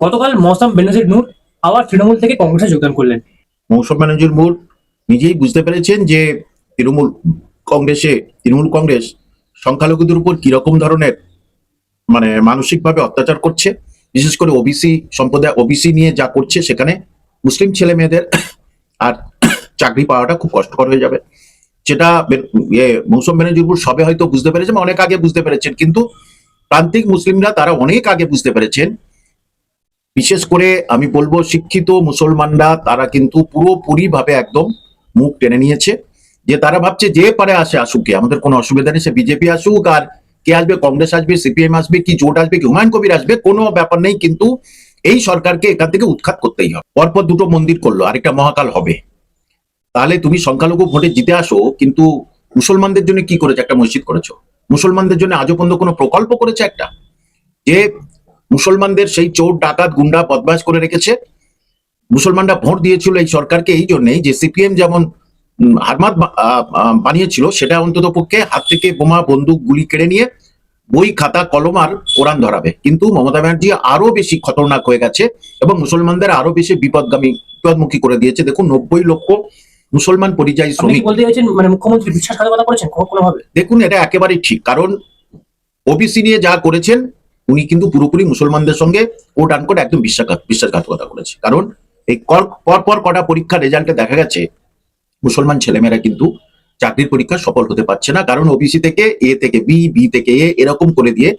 গতকাল মৌসাম বেনজির নূর আবার তৃণমূল থেকে কংগ্রেসে যোগদান করলেন। মৌসুম ব্যানার্জির মূল নিজেই বুঝতে পেরেছেন যে তৃণমূল কংগ্রেসে, তৃণমূল কংগ্রেস সংখ্যালঘুদের উপর কীরকম ধরনের মানে মানসিকভাবে অত্যাচার করছে, বিশেষ করে ওবিসি সম্প্রদায় ওবিসি নিয়ে যা করছে সেখানে মুসলিম ছেলে মেয়েদের আর চাকরি পাওয়াটা খুব কষ্টকর হয়ে যাবে। যেটা ইয়ে মৌসুম ব্যানার্জির সবে হয়তো বুঝতে পেরেছেন অনেক আগে বুঝতে পেরেছেন, কিন্তু প্রান্তিক মুসলিমরা তারা অনেক আগে বুঝতে পেরেছেন বিশেষ করে আমি বলব শিক্ষিত মুসলমানরা, তারা কিন্তু পুরোপুরি ভাবে একদম মুখ টেনে নিয়েছে। যে তারা ভাবছে যে পারে আসে আসুক, আমাদের কোনো অসুবিধা নেই, সে বিজেপি আসুক আর কে আসবে, কংগ্রেস আসবে, সিপিএম আসবে, কি জোট আসবে, কি হুমায়ুন কবির আসবে, কোনো ব্যাপার নেই, কিন্তু এই সরকারকে এখান থেকে উৎখাত করতেই হবে। পরপর দুটো মন্দির করল, আরেকটা মহাকাল হবে। তাহলে তুমি সংখ্যালঘু ভোটে জিতে আসো, কিন্তু মুসলমানদের জন্য কি করেছে? একটা মসজিদ করেছ। মুসলমানদের জন্য আজও পর্যন্ত কোনো প্রকল্প করেছে একটা? যে মুসলমানদের সেই চোর ডাকাত গুন্ডা বদমাশ করে রেখেছে। মুসলমানরা ভোট দিয়েছিল এই সরকারকে এই জন্যেই যে সিপিএম যেমন হারমাত বানিয়েছিল সেটা অন্তত পক্ষে হাত থেকে বোমা বন্দুক গুলি কেড়ে নিয়ে বই খাতা কলম আর কোরআন ধরাবে। কিন্তু মমতা ব্যানার্জি আরও বেশি খতরনাক হয়ে গেছে এবং মুসলমানদের আরও বেশি বিপদগামী বিপদমুখী করে দিয়েছে। দেখুন নব্বই লক্ষ মুসলমান পরিযায়ী শ্রমিক। মানে মুখ্যমন্ত্রী বিশ্বাসঘাতকতা করেছেন কোনোভাবে দেখুন এটা একেবারেই ঠিক। কারণ ওবিসি নিয়ে যা করেছেন উনি কিন্তু পুরোপুরি মুসলমানদের সঙ্গে কোট আনকোট একদম বিশ্বাসঘাত বিশ্বাসঘাতকতা করেছে। কারণ এই পর পর কটা পরীক্ষা রেজাল্টে দেখা গেছে, মুসলমান ছেলেমেয়েরা কিন্তু চাকরির পরীক্ষা সফল হতে পারছে না। কারণ ওবিসি থেকে এ থেকে বি বি থেকে এ এরকম করে দিয়ে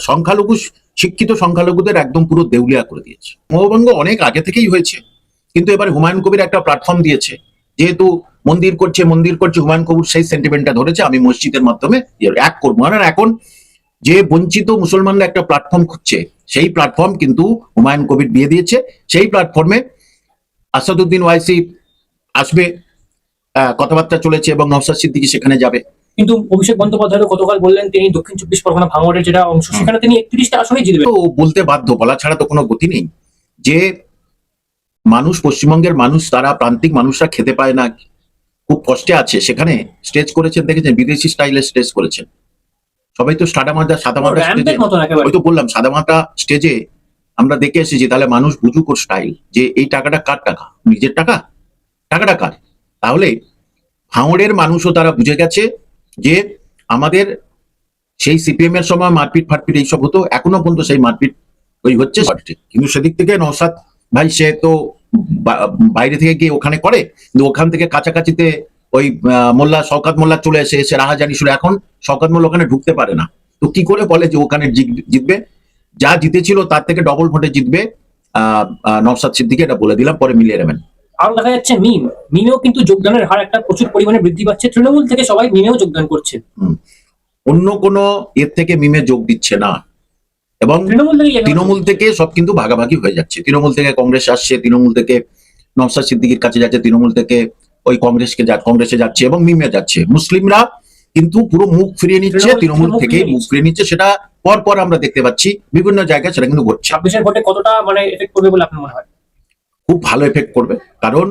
সংখ্যালঘু শিক্ষিত সংখ্যালঘুদের একদম পুরো দেউলিয়া করে দিয়েছে। মহাবঙ্গ অনেক আগে থেকেই হয়েছে। কিন্তু এবার হুমায়ুন কবির একটা প্ল্যাটফর্ম দিয়েছে। যেহেতু মন্দির করছে মন্দির করছে, হুমায়ুন কবির সেই সেন্টিমেন্টটা ধরেছে, আমি মসজিদের মাধ্যমে, এক করব। আর এখন যে বঞ্চিত মুসলমানরা একটা প্ল্যাটফর্ম খুঁজছে সেই প্ল্যাটফর্ম কিন্তু হুমায়ুন কবির দিয়ে দিয়েছে। সেই প্ল্যাটফর্মে আসাদুদ্দিন ওয়াইসি আসবে কথাবার্তা চলেছে এবং নওসাদ সিদ্দিকি সেখানে যাবে। কিন্তু অভিষেক বন্দ্যোপাধ্যায় গতকাল বললেন তিনি দক্ষিণ চব্বিশ পরগনা ভাঙড়ের যেটা অংশ সেখানে তিনি একত্রিশটা আসনে জিতবেন। তো বলতে বাধ্য বলা ছাড়া তো কোনো গতি নেই। যে মানুষ পশ্চিমবঙ্গের মানুষ তারা প্রান্তিক মানুষরা খেতে পায় না খুব কষ্টে আছে। সেখানে স্টেজ করেছেন দেখেছেন বিদেশি স্টাইলে স্টেজ করেছেন। সবাই তো সাদা মাথা সাদা একেবারে ওই তো বললাম সাদা মাথা স্টেজে আমরা দেখে এসেছি তাহলে মানুষ বুঝুক ওর স্টাইল যে এই টাকাটা কার টাকা? নিজের টাকা? টাকাটা কার? তাহলে ভাঙড়ের মানুষও তারা বুঝে গেছে যে আমাদের সেই সিপিএম এর সময় মারপিট ফাটপিট এইসব হতো এখনও পর্যন্ত সেই মারপিট ওই হচ্ছে। কিন্তু সেদিক থেকে নৌসাদ ভাই সে তো বা- বাইরে থেকে গিয়ে ওখানে করে কিন্তু ওখান থেকে কাছাকাছিতে ওই মোল্লা শওকাত মোল্লা চলে এসে এসে রাহাজানি শুরু এখন শওকাত মোল্লা ওখানে ঢুকতে পারে না। তো কি করে বলে যে ওখানে জিত- জিতবে? যা জিতেছিল তার থেকে ডবল ভোটে জিতবে নওশাদ সিদ্দিকি এটা বলে দিলাম পরে মিলিয়ে নেবেন। আরও দেখা যাচ্ছে মিম। মিমেও কিন্তু যোগদানের হার একটা প্রচুর পরিমাণে বৃদ্ধি পাচ্ছে। তৃণমূল থেকে সবাই মিমেও যোগদান করছে। অন্য কোনো এর থেকে মিমে যোগ দিচ্ছে না। এবং তৃণমূল থেকে সব কিন্তু ভাগাভাগি হয়ে যাচ্ছে। তৃণমূল থেকে কংগ্রেস আসছে তৃণমূল থেকে নওশাদ সিদ্দিকির কাছে যাচ্ছে তৃণমূল থেকে ওই কংগ্রেসকে কংগ্রেসে যাচ্ছে এবং মিমে যাচ্ছে। মুসলিমরা কিন্তু পুরো মুখ ফিরিয়ে নিচ্ছে তৃণমূল থেকে মুখ ফিরিয়ে নিচ্ছে সেটা পর পর আমরা দেখতে পাচ্ছি। বিভিন্ন জায়গায় সেটা কিন্তু ঘটছে। ছাব্বিশের ভোটে কতটা মানে এফেক্ট করবে বলে আপনার মনে হয়? খুব ভালো এফেক্ট করবে কারণ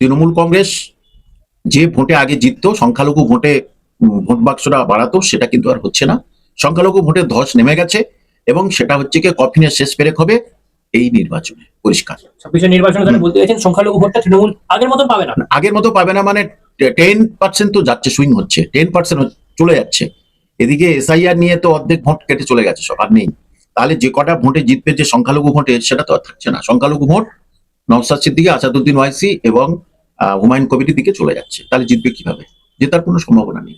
তৃণমূল কংগ্রেস যে ভোটে আগে জিততো সংখ্যালঘু ভোটে ভোট বাক্সটা বাড়াতো সেটা কিন্তু আর হচ্ছে না। সংখ্যালঘু ভোটে ধস নেমে গেছে এবং সেটা হচ্ছে কি কফিনের শেষ পেরেক হবে। এই নির্বাচনে পরিষ্কার। ছাব্বিশের নির্বাচনে তাহলে বলতে চাইছেন সংখ্যালঘু ভোটটা তৃণমূল আগের মতন পাবে না। আগের মতো পাবে না মানে টেন পার্সেন্ট তো যাচ্ছে সুইং হচ্ছে। টেন পার্সেন্ট চলে যাচ্ছে। এদিকে এসআইআর নিয়ে তো অর্ধেক ভোট কেটে চলে গেছে সব আর নেই। তাহলে যে কটা ভোটে জিতবে যে সংখ্যালঘু ভোটে সেটা তো আর থাকছে না। সংখ্যালঘু ভোট নওসাদ সিদ্দিকি আসাদুদ্দিন ওয়াইসি এবং হুমায়ুন কবিরের দিকে চলে যাচ্ছে। তাহলে জিতবে কীভাবে? জেতার কোনো সম্ভাবনা নেই।